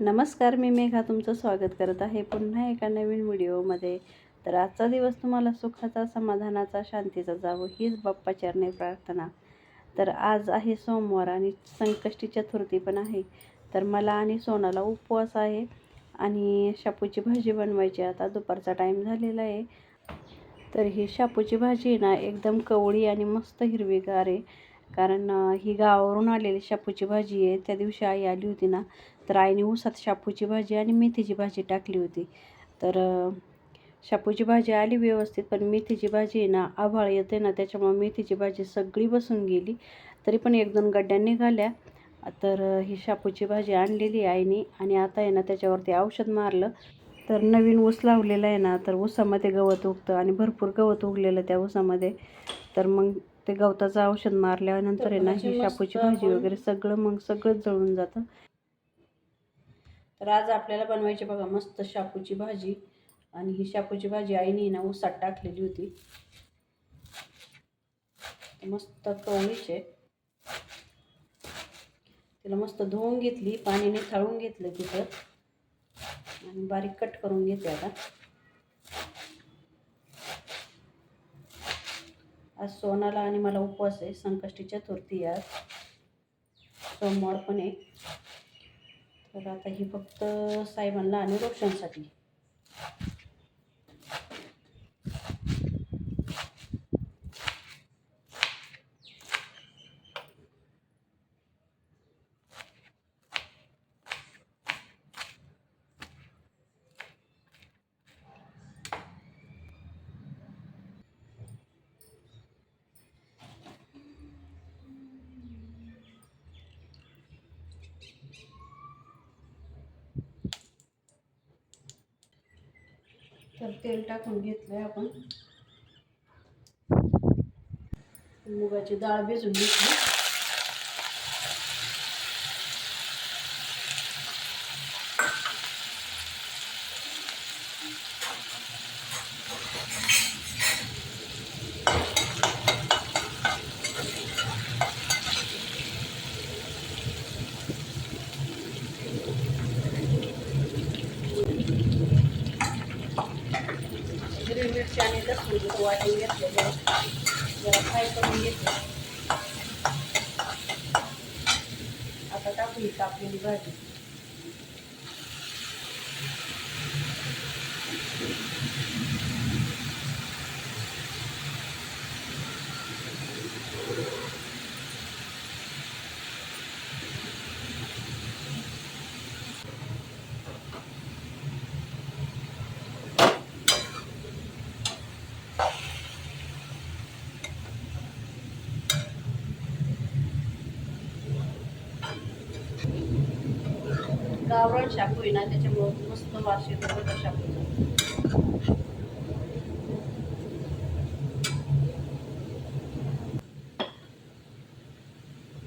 नमस्कार मी मेघा तुमचं स्वागत करत आहे पुन्हा एका नवीन व्हिडिओमध्ये. तर आजचा दिवस तुम्हाला सुखाचा समाधानाचा शांतीचा जावं हीच बाप्पा चरणे प्रार्थना. तर आज आहे सोमवार आणि संकष्टी चतुर्थी पण आहे. तर मला आणि सोनाला उपवास आहे आणि शापूची भाजी बनवायची आता दुपारचा टाईम झालेला आहे. तर ही शापूची भाजी आहे ना एकदम कवळी आणि मस्त हिरवीगार आहे. कारण ही गावावरून आलेली शापूची भाजी आहे. त्या दिवशी आई आली होती ना तर आईने उसात शापूची भाजी आणि मेथीची भाजी टाकली होती. तर शापूची भाजी आली व्यवस्थित पण मेथीची भाजी आहे ना आभाळ येते ना त्याच्यामुळे मेथीची भाजी सगळी बसून गेली. तरी पण एक दोन गड्ड्या निघाल्या. तर ही शापूची भाजी आणलेली आईने आणि आता आहे ना त्याच्यावरती औषध मारलं. तर नवीन ऊस लावलेला आहे ना तर ऊसामध्ये गवत उगतं आणि भरपूर गवत उगलेलं त्या ऊसामध्ये. तर मग ते गवताचं औषध मारल्यानंतर आहे ना ही शापूची भाजी वगैरे सगळं मग सगळंच जळून जातं. तर आज आपल्याला बनवायची बघा मस्त शापूची भाजी. आणि ही शापूची भाजी आईने ना ऊसात टाकलेली होती. मस्त कवळीच आहे. तिला मस्त धुवून घेतली पाणीने थाळून घेतलं तिथं. आणि बारीक कट करून घेते आता. आज सोनाला आणि मला उपवास आहे संकष्टी चतुर्थी आज. सोमवार पण आहे. तर आता ही फक्त साहेबांना आणि रोशनसाठी तर तेल टाकून घेतलंय आपण. मुगाची डाळ भिजून घेतली. मिरची आणि लसूण तिथं वाटून घेतलेले आहे. जरा फ्राय करून घेतले आता टाकली कापलेली भाजी गावरान शापू आहे ना त्याच्यामुळं मस्त वास येतो बघा शापूचा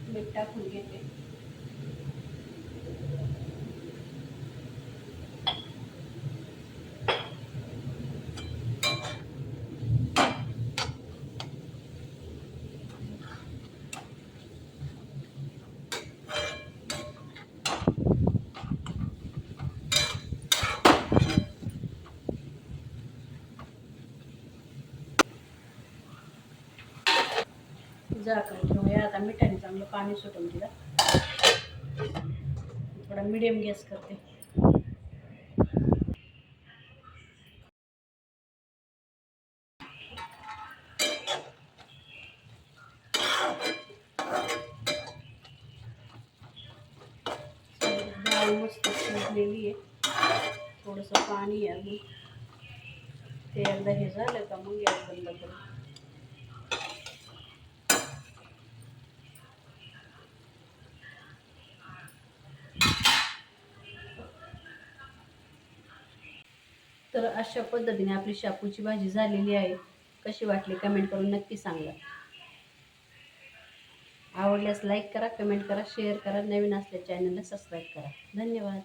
मीठ टाकून घेते. झाकण ठेवूया आता मिठाने चांगलं पाणी सुटून तिला थोडा मिडियम गॅस करते. मस्त शिजलेली आहे. थोडंसं पाणी आहे अजून. ते एकदा हे झालं का मग गॅस बंद करू. तर अशा पद्धतीने आपली शापूची भाजी झालेली आहे. कशी वाटली कमेंट करून नक्की सांगा. आवडल्यास लाईक करा कमेंट करा शेअर करा नवीन असल्या चॅनलला सबस्क्राईब करा. धन्यवाद.